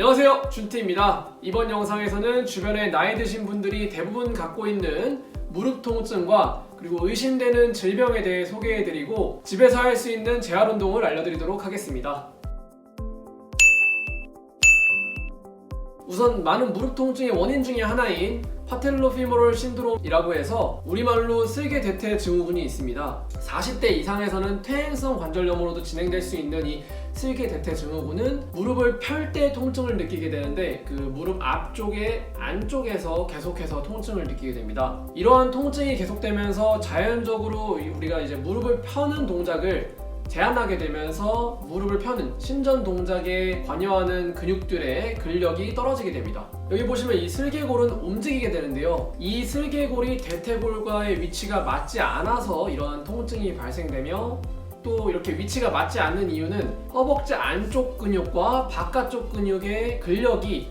안녕하세요. 준티입니다. 이번 영상에서는 주변에 나이 드신 분들이 대부분 갖고 있는 무릎 통증과 그리고 의심되는 질병에 대해 소개해드리고 집에서 할 수 있는 재활 운동을 알려드리도록 하겠습니다. 우선 많은 무릎 통증의 원인 중에 하나인 파텔로피모럴 신드롬이라고 해서 우리말로 슬개 대퇴 증후군이 있습니다. 40대 이상에서는 퇴행성 관절염으로도 진행될 수 있는 이 슬개 대퇴 증후군은 무릎을 펼 때 통증을 느끼게 되는데 그 무릎 앞쪽에 안쪽에서 계속해서 통증을 느끼게 됩니다. 이러한 통증이 계속되면서 자연적으로 우리가 이제 무릎을 펴는 동작을 제한하게 되면서 무릎을 펴는 신전 동작에 관여하는 근육들의 근력이 떨어지게 됩니다. 여기 보시면 이 슬개골은 움직이게 되는데요. 이 슬개골이 대퇴골과의 위치가 맞지 않아서 이러한 통증이 발생되며 또 이렇게 위치가 맞지 않는 이유는 허벅지 안쪽 근육과 바깥쪽 근육의 근력이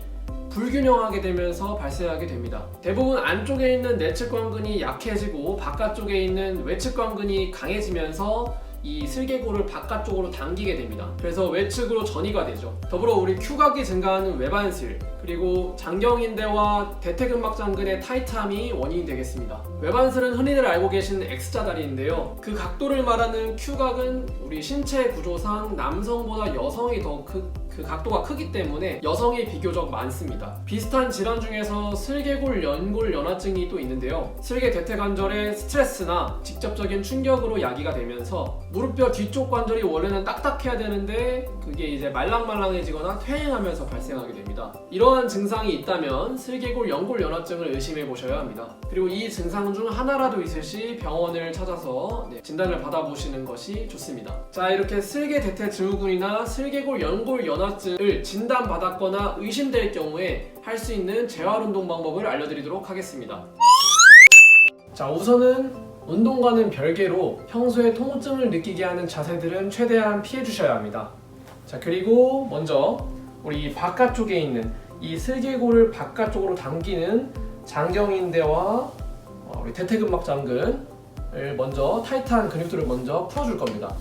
불균형하게 되면서 발생하게 됩니다. 대부분 안쪽에 있는 내측 관근이 약해지고 바깥쪽에 있는 외측 관근이 강해지면서 이 슬개골을 바깥쪽으로 당기게 됩니다. 그래서 외측으로 전이가 되죠. 더불어 우리 큐각이 증가하는 외반슬 그리고 장경인대와 대퇴근막 장근의 타이트함이 원인이 되겠습니다. 외반슬은 흔히들 알고 계신 X자 다리인데요. 그 각도를 말하는 큐각은 우리 신체 구조상 남성보다 여성이 더 크, 그 각도가 크기 때문에 여성이 비교적 많습니다. 비슷한 질환 중에서 슬개골 연골 연화증이 또 있는데요. 슬개 대퇴 관절의 스트레스나 직접적인 충격으로 야기가 되면서 무릎뼈 뒤쪽 관절이 원래는 딱딱해야 되는데 그게 이제 말랑말랑해지거나 퇴행하면서 발생하게 됩니다. 이러한 증상이 있다면 슬개골 연골 연화증을 의심해 보셔야 합니다. 그리고 이 증상 중 하나라도 있을 시 병원을 찾아서 네, 진단을 받아보시는 것이 좋습니다. 자 이렇게 슬개 대퇴 증후군이나 슬개골 연골 연화 증을 진단받았거나 의심될 경우에 할 수 있는 재활 운동 방법을 알려드리도록 하겠습니다. 자 우선은 운동과는 별개로 평소에 통증을 느끼게 하는 자세들은 최대한 피해 주셔야 합니다. 자 그리고 먼저 우리 바깥쪽에 있는 이 슬개골을 바깥쪽으로 당기는 장경인대와 어, 우리 대퇴근막 장근을 먼저 타이트한 근육들을 먼저 풀어줄 겁니다.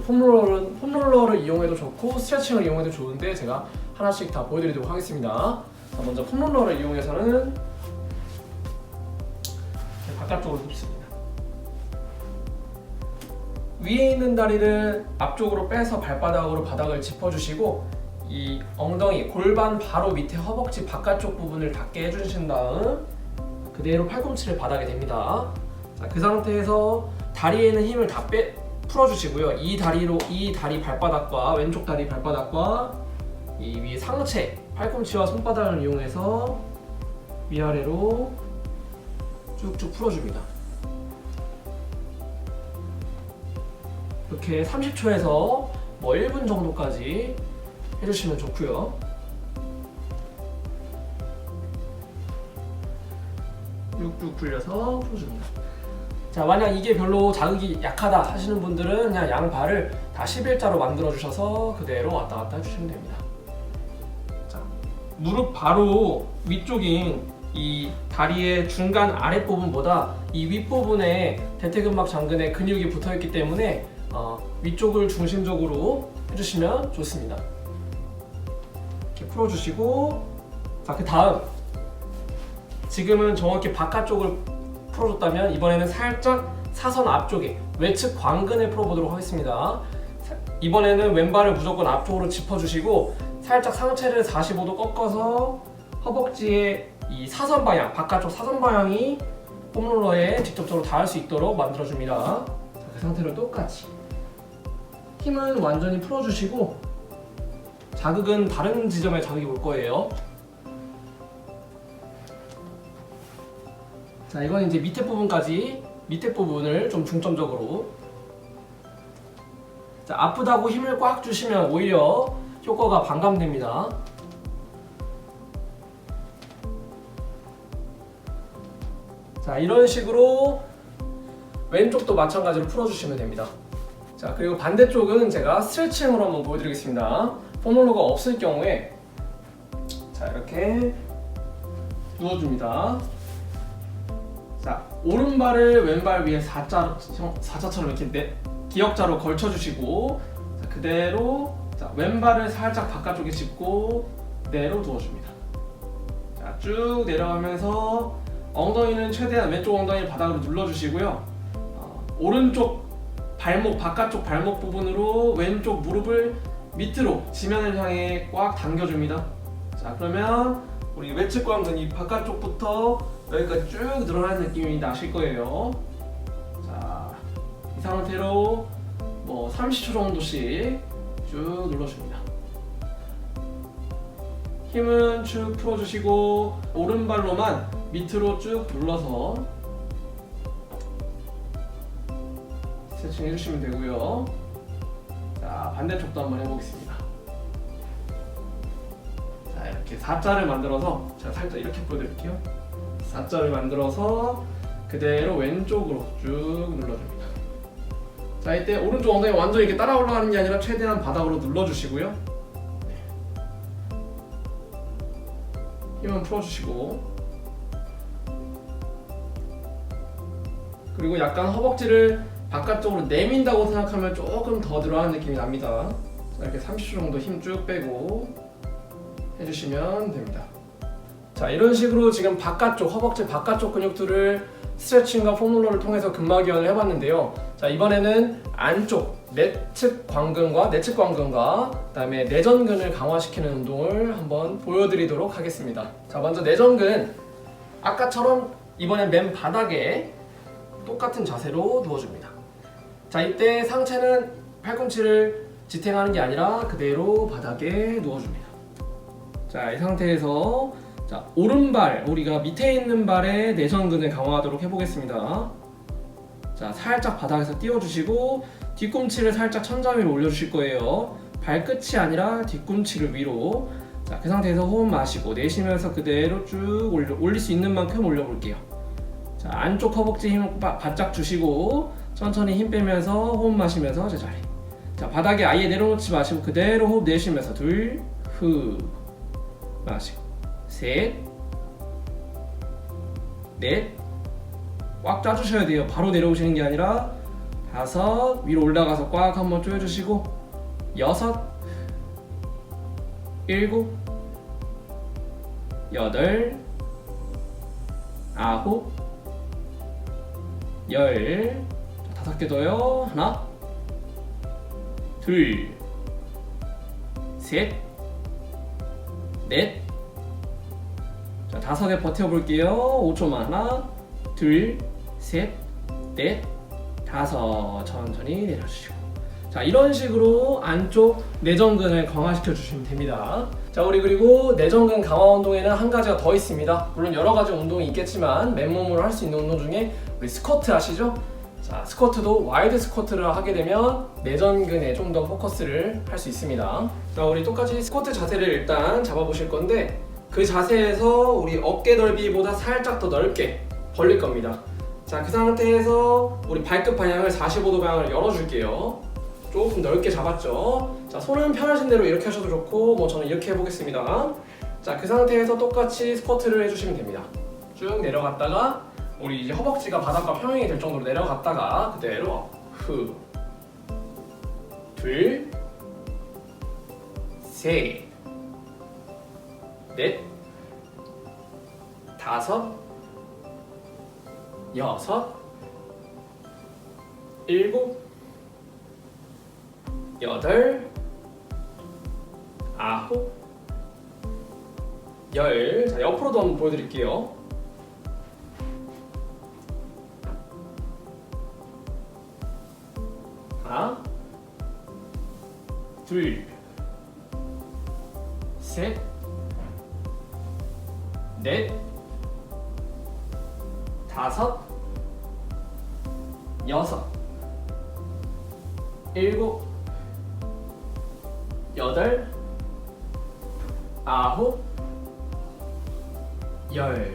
폼롤러는 폼롤러를 이용해도 좋고 스트레칭을 이용해도 좋은데 제가 하나씩 다 보여드리도록 하겠습니다. 자, 먼저 폼롤러를 이용해서는 바깥쪽으로 굽습니다. 위에 있는 다리를 앞쪽으로 빼서 발바닥으로 바닥을 짚어주시고 이 엉덩이 골반 바로 밑에 허벅지 바깥쪽 부분을 닿게 해주신 다음 그대로 팔꿈치를 바닥에 댑니다. 자, 그 상태에서 다리에 있는 힘을 다 빼, 풀어주시고요. 이 다리로 이 다리 발바닥과 왼쪽 다리 발바닥과 이 위에 상체 팔꿈치와 손바닥을 이용해서 위아래로 쭉쭉 풀어줍니다. 이렇게 30초에서 뭐 1분 정도까지 해주시면 좋고요. 쭉쭉 풀려서 풀어줍니다. 자 만약 이게 별로 자극이 약하다 하시는 분들은 그냥 양발을 다 11자로 만들어 주셔서 그대로 왔다 갔다 해주시면 됩니다. 자 무릎 바로 위쪽인 이 다리의 중간 아랫 부분보다 이 윗부분에 대퇴근막 장근에 근육이 붙어 있기 때문에 어, 위쪽을 중심적으로 해주시면 좋습니다. 이렇게 풀어주시고 자그 다음 지금은 정확히 바깥쪽을 풀어줬다면 이번에는 살짝 사선 앞쪽에 외측 광근을 풀어보도록 하겠습니다. 사- 이번에는 왼발을 무조건 앞쪽으로 짚어주시고 살짝 상체를 45도 꺾어서 허벅지의 이 사선 방향, 바깥쪽 사선 방향이 폼롤러에 직접적으로 닿을 수 있도록 만들어줍니다. 자, 그 상태로 똑같이 힘은 완전히 풀어주시고 자극은 다른 지점에 자극이 올 거예요. 자, 이건 이제 밑에 부분까지 밑에 부분을 좀 중점적으로 자, 아프다고 힘을 꽉 주시면 오히려 효과가 반감됩니다. 자, 이런 식으로 왼쪽도 마찬가지로 풀어주시면 됩니다. 자, 그리고 반대쪽은 제가 스트레칭으로 한번 보여드리겠습니다. 폼롤러가 없을 경우에 자, 이렇게 누워줍니다. 자, 오른발을 왼발 위에 4자, 4자처럼 이렇게 네, 기역자로 걸쳐주시고 자, 그대로 자, 왼발을 살짝 바깥쪽에 짚고 그대로 누워줍니다. 자, 쭉 내려가면서 엉덩이는 최대한 왼쪽 엉덩이 바닥으로 눌러주시고요. 어, 오른쪽 발목 바깥쪽 발목 부분으로 왼쪽 무릎을 밑으로 지면을 향해 꽉 당겨줍니다. 자 그러면 우리 외측 광근이 바깥쪽부터 여기까지 쭉 늘어나는 느낌이 나실 거예요. 자, 이 상태로 뭐 30초 정도씩 쭉 눌러줍니다. 힘은 쭉 풀어주시고 오른발로만 밑으로 쭉 눌러서 스트레칭 해주시면 되고요. 자 반대쪽도 한번 해보겠습니다. 자 이렇게 사자를 만들어서 제가 살짝 이렇게 보여드릴게요. 사자를 만들어서 그대로 왼쪽으로 쭉 눌러줍니다. 자 이때 오른쪽 엉덩이 완전히 이렇게 따라 올라가는 게 아니라 최대한 바닥으로 눌러주시고요. 네. 힘은 풀어주시고 그리고 약간 허벅지를 바깥쪽으로 내민다고 생각하면 조금 더 들어가는 느낌이 납니다. 자, 이렇게 30초 정도 힘 쭉 빼고 해주시면 됩니다. 자 이런 식으로 지금 바깥쪽 허벅지 바깥쪽 근육들을 스트레칭과 폼롤러를 통해서 근막이완을 해봤는데요. 자 이번에는 안쪽 내측 광근과 내측 광근과 그다음에 내전근을 강화시키는 운동을 한번 보여드리도록 하겠습니다. 자 먼저 내전근 아까처럼 이번엔 맨 바닥에 똑같은 자세로 누워줍니다. 자 이때 상체는 팔꿈치를 지탱하는 게 아니라 그대로 바닥에 누워줍니다. 자 이 상태에서 자 오른발 우리가 밑에 있는 발의 내전근을 강화하도록 해보겠습니다. 자 살짝 바닥에서 띄워주시고 뒤꿈치를 살짝 천장 위로 올려주실 거예요. 발끝이 아니라 뒤꿈치를 위로. 자 그 상태에서 호흡 마시고 내쉬면서 그대로 쭉 올려, 올릴 수 있는 만큼 올려볼게요. 자 안쪽 허벅지 힘 바, 바짝 주시고 천천히 힘 빼면서 호흡 마시면서 제자리. 자 바닥에 아예 내려놓지 마시고 그대로 호흡 내쉬면서 둘, 후 마시고 셋, 넷, 꽉 짜주셔야 돼요. 바로 내려오시는 게 아니라 다섯 위로 올라가서 꽉 한번 조여주시고 여섯, 일곱, 여덟, 아홉, 열, 다섯 개 더요. 하나, 둘, 셋, 넷. 자, 다섯 개 버텨볼게요. 5초만. 하나, 둘, 셋, 넷, 다섯. 천천히 내려주시고. 자, 이런 식으로 안쪽 내전근을 강화시켜 주시면 됩니다. 자, 우리 그리고 내전근 강화 운동에는 한 가지가 더 있습니다. 물론 여러 가지 운동이 있겠지만 맨몸으로 할 수 있는 운동 중에 우리 스쿼트 아시죠? 자, 스쿼트도 와이드 스쿼트를 하게 되면 내전근에 좀 더 포커스를 할 수 있습니다. 자, 우리 똑같이 스쿼트 자세를 일단 잡아보실 건데 그 자세에서 우리 어깨 넓이보다 살짝 더 넓게 벌릴 겁니다. 자, 그 상태에서 우리 발끝 방향을 45도 방향을 열어줄게요. 조금 넓게 잡았죠. 자, 손은 편하신 대로 이렇게 하셔도 좋고, 뭐 저는 이렇게 해보겠습니다. 자, 그 상태에서 똑같이 스쿼트를 해주시면 됩니다. 쭉 내려갔다가 우리 이제 허벅지가 바닥과 평행이 될 정도로 내려갔다가 그대로 후, 둘, 셋, 넷, 다섯, 여섯, 일곱, 여덟, 아홉, 열. 자, 옆으로도 한번 보여드릴게요. 하나, 둘, 셋, 넷, 다섯, 여섯, 일곱, 여덟, 아홉, 열.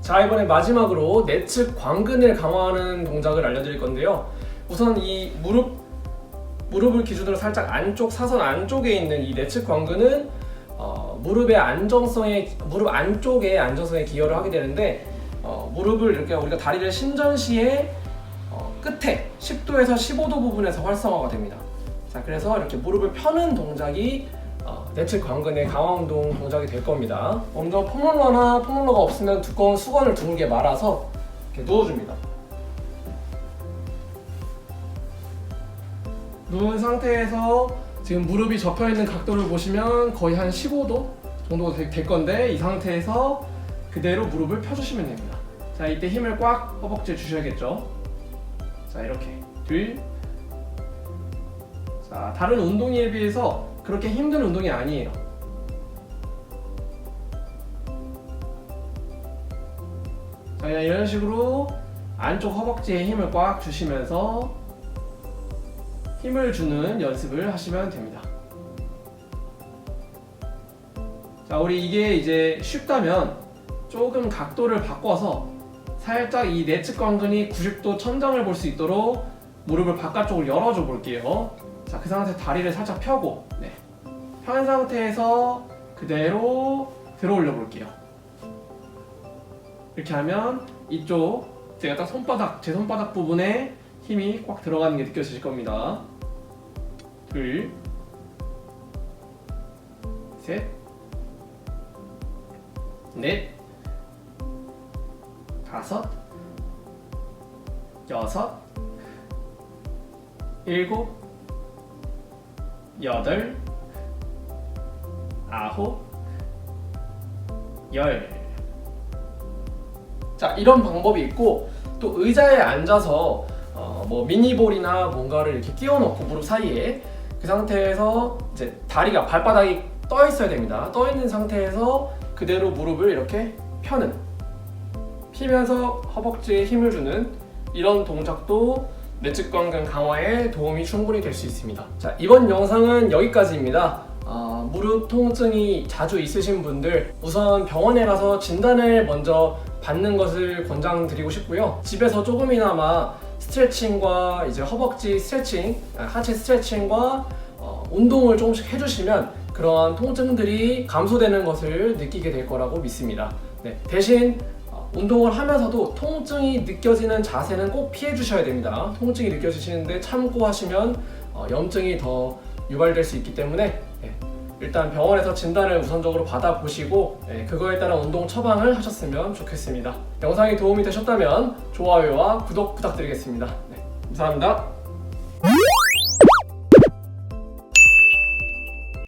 자 이번에 마지막으로 내측 광근을 강화하는 동작을 알려드릴 건데요. 우선 이 무릎 무릎을 기준으로 살짝 안쪽 사선 안쪽에 있는 이 내측 광근은 어, 무릎의 안정성에 무릎 안쪽에 안정성에 기여를 하게 되는데 어, 무릎을 이렇게 우리가 다리를 신전 시에 어, 끝에 10도에서 15도 부분에서 활성화가 됩니다. 자 그래서 이렇게 무릎을 펴는 동작이 어, 내측 광근의 강화 운동 동작이 될 겁니다. 먼저 폼롤러나 폼롤러가 없으면 두꺼운 수건을 둥글게 말아서 이렇게 누워줍니다. 누운 상태에서 지금 무릎이 접혀 있는 각도를 보시면 거의 한 15도 정도 될- 될 건데 이 상태에서 그대로 무릎을 펴주시면 됩니다. 자 이때 힘을 꽉 허벅지에 주셔야겠죠. 자 이렇게 둘. 자 다른 운동에 비해서 그렇게 힘든 운동이 아니에요. 자 이런 식으로 안쪽 허벅지에 힘을 꽉 주시면서 힘을 주는 연습을 하시면 됩니다. 자, 우리 이게 이제 쉽다면 조금 각도를 바꿔서 살짝 이 내측 광근이 90도 천장을 볼 수 있도록 무릎을 바깥쪽으로 열어줘 볼게요. 자, 그 상태 다리를 살짝 펴고, 네. 편 상태에서 그대로 들어 올려 볼게요. 이렇게 하면 이쪽 제가 딱 손바닥, 제 손바닥 부분에 힘이 꽉 들어가는 게 느껴지실 겁니다. 둘, 셋, 넷, 다섯, 여섯, 일곱, 여덟, 아홉, 열. 자, 이런 방법이 있고 또 의자에 앉아서 어, 뭐 미니볼이나 뭔가를 이렇게 끼워 넣고 무릎 사이에 그 상태에서 이제 다리가 발바닥이 떠 있어야 됩니다. 떠 있는 상태에서 그대로 무릎을 이렇게 펴는 피면서 허벅지에 힘을 주는 이런 동작도 내측광근 강화에 도움이 충분히 될 수 있습니다. 자 이번 영상은 여기까지입니다. 아, 무릎 통증이 자주 있으신 분들 우선 병원에 가서 진단을 먼저 받는 것을 권장드리고 싶고요. 집에서 조금이나마 스트레칭과 이제 허벅지 스트레칭, 아, 하체 스트레칭과 어, 운동을 조금씩 해주시면 그러한 통증들이 감소되는 것을 느끼게 될 거라고 믿습니다. 네, 대신 어, 운동을 하면서도 통증이 느껴지는 자세는 꼭 피해 주셔야 됩니다. 통증이 느껴지시는데 참고 하시면 어, 염증이 더 유발될 수 있기 때문에 네, 일단 병원에서 진단을 우선적으로 받아보시고 네, 그거에 따른 운동 처방을 하셨으면 좋겠습니다. 영상이 도움이 되셨다면 좋아요와 구독 부탁드리겠습니다. 네, 감사합니다.